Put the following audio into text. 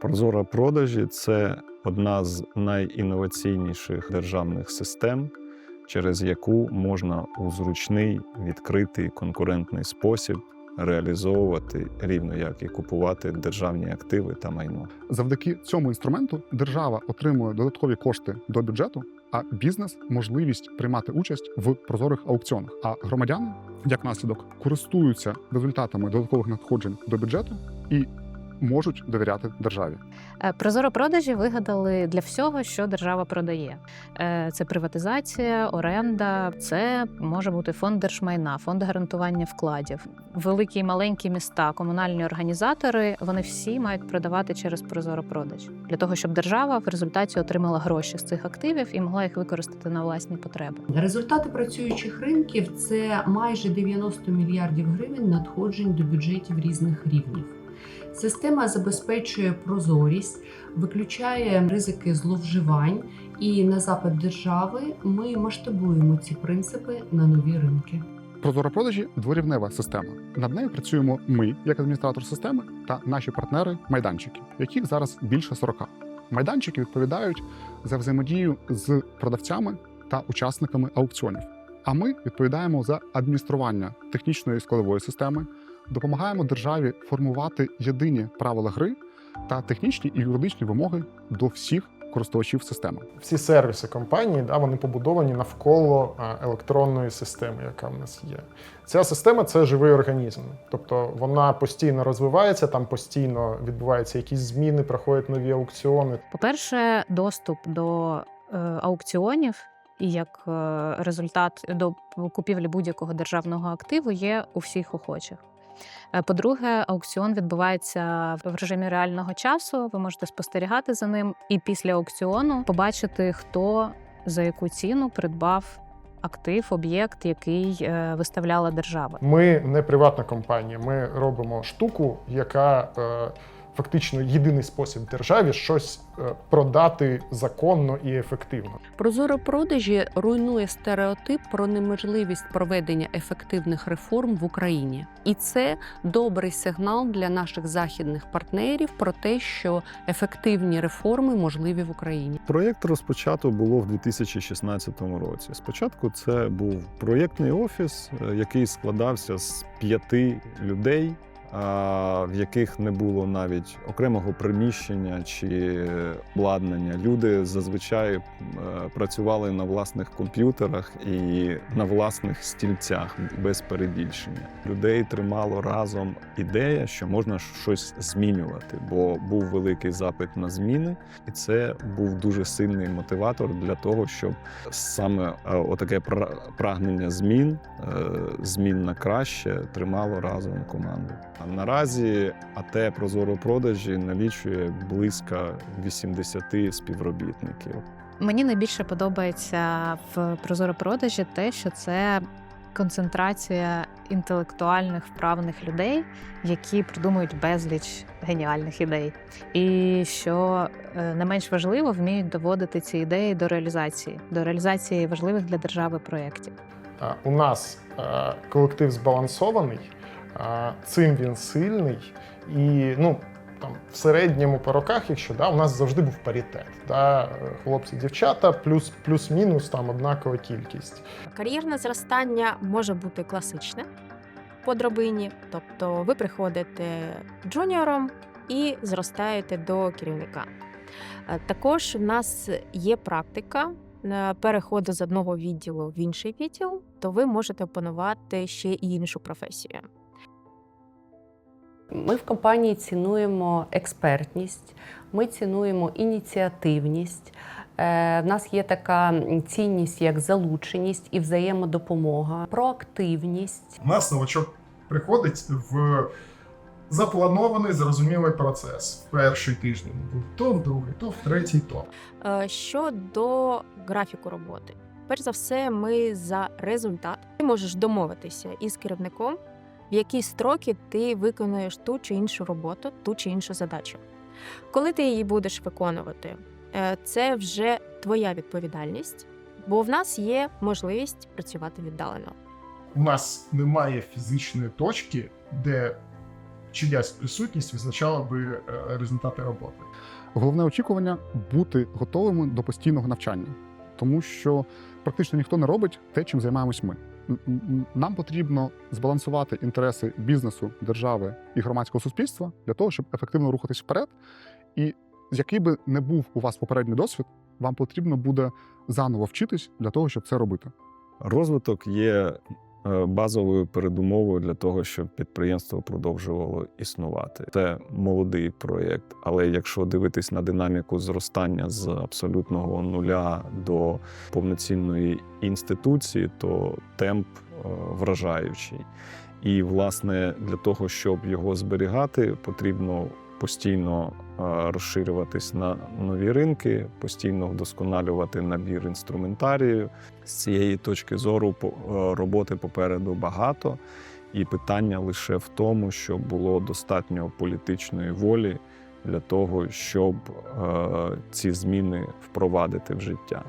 Прозора продажі це одна з найінноваційніших державних систем, через яку можна у зручний, відкритий конкурентний спосіб реалізовувати рівно як і купувати державні активи та майно. Завдяки цьому інструменту держава отримує додаткові кошти до бюджету, а бізнес можливість приймати участь в прозорих аукціонах. А громадяни, як наслідок, користуються результатами додаткових надходжень до бюджету і можуть довіряти державі. Е, Прозоро продажі вигадали для всього, що держава продає. Е, Це приватизація, оренда, це може бути фонд держмайна, фонд гарантування вкладів. Великі і маленькі міста, комунальні організатори вони всі мають продавати через прозоро продаж для того, щоб держава в результаті отримала гроші з цих активів і могла їх використати на власні потреби. Результати працюючих ринків це майже 90 мільярдів гривень надходжень до бюджетів різних рівнів. Система забезпечує прозорість, виключає ризики зловживань, і на запит держави ми масштабуємо ці принципи на нові ринки. Прозора продажі дворівнева система. Над нею працюємо ми, як адміністратор системи, та наші партнери майданчики, яких зараз більше 40. Майданчики відповідають за взаємодію з продавцями та учасниками аукціонів. А ми відповідаємо за адміністрування технічної складової системи, допомагаємо державі формувати єдині правила гри та технічні і юридичні вимоги до всіх користувачів системи. всі сервіси компанії да, вони побудовані навколо електронної системи, яка в нас є. Ця система це живий організм, тобто вона постійно розвивається, там постійно відбуваються якісь зміни, проходять нові аукціони. По-перше, доступ до е, аукціонів і як е, результат до купівлі будь-якого державного активу є у всіх охочих. Е, По-друге, аукціон відбувається в режимі реального часу. Ви можете спостерігати за ним, і після аукціону побачити, хто за яку ціну придбав актив, об'єкт, який е, виставляла держава. Ми не приватна компанія, ми робимо штуку, яка е, фактично єдиний спосіб державі щось е, продати законно і ефективно. Прозоро продажі руйнує стереотип про неможливість проведення ефективних реформ в Україні, і це добрий сигнал для наших західних партнерів про те, що ефективні реформи можливі в Україні. Проєкт розпочато було в 2016 році. Спочатку це був проєктний офіс, е, який складався з п'яти людей, в яких не було навіть окремого приміщення чи обладнання. Люди зазвичай е, працювали на власних комп'ютерах і на власних стільцях без перебільшення. Людей тримало разом ідея, що можна щось змінювати, бо був великий запит на зміни, і це був дуже сильний мотиватор для того, щоб саме е, отаке пра- прагнення змін, е, змін на краще, тримало разом команду. А наразі АТ Прозоро продажі налічує близько 80 співробітників. Мені найбільше подобається в прозоро продажі те, що це концентрація інтелектуальних вправних людей, які придумують безліч геніальних ідей, і що е, не менш важливо, вміють доводити ці ідеї до реалізації, до реалізації важливих для держави проєктів. У нас е, колектив збалансований, цим він сильний. І ну, там, в середньому по роках, якщо да, у нас завжди був паритет. Да, хлопці, дівчата, плюс, плюс-мінус там однакова кількість. Кар'єрне зростання може бути класичне по драбині, тобто ви приходите джуніором і зростаєте до керівника. Е, Також в нас є практика е, переходу з одного відділу в інший відділ, то ви можете опанувати ще і іншу професію. Ми в компанії цінуємо експертність, ми цінуємо ініціативність. Е, В нас є така цінність, як залученість і взаємодопомога, проактивність. У нас новачок приходить в запланований зрозумілий процес. В перший тиждень був то, в другий, то в третій, то. Е, Щодо графіку роботи, перш за все, ми за результат. Ти можеш домовитися із керівником, в які строки ти виконуєш ту чи іншу роботу, ту чи іншу задачу. Коли ти її будеш виконувати, е, це вже твоя відповідальність, бо в нас є можливість працювати віддалено. У нас немає фізичної точки, де чиясь присутність визначала би е, результати роботи. Головне очікування бути готовими до постійного навчання, тому що практично ніхто не робить те, чим займаємось ми. Нам потрібно збалансувати інтереси бізнесу, держави і громадського суспільства для того, щоб ефективно рухатись вперед. І який би не був у вас попередній досвід, вам потрібно буде заново вчитись для того, щоб це робити. Розвиток є базовою передумовою для того, щоб підприємство продовжувало існувати. Це молодий проєкт, але якщо дивитись на динаміку зростання з абсолютного нуля до повноцінної інституції, то темп е, вражаючий. І, власне, для того, щоб його зберігати, потрібно постійно е, розширюватись на нові ринки, постійно вдосконалювати набір інструментарію. З цієї точки зору е, роботи попереду багато, і питання лише в тому, щоб було достатньо політичної волі для того, щоб е, ці зміни впровадити в життя.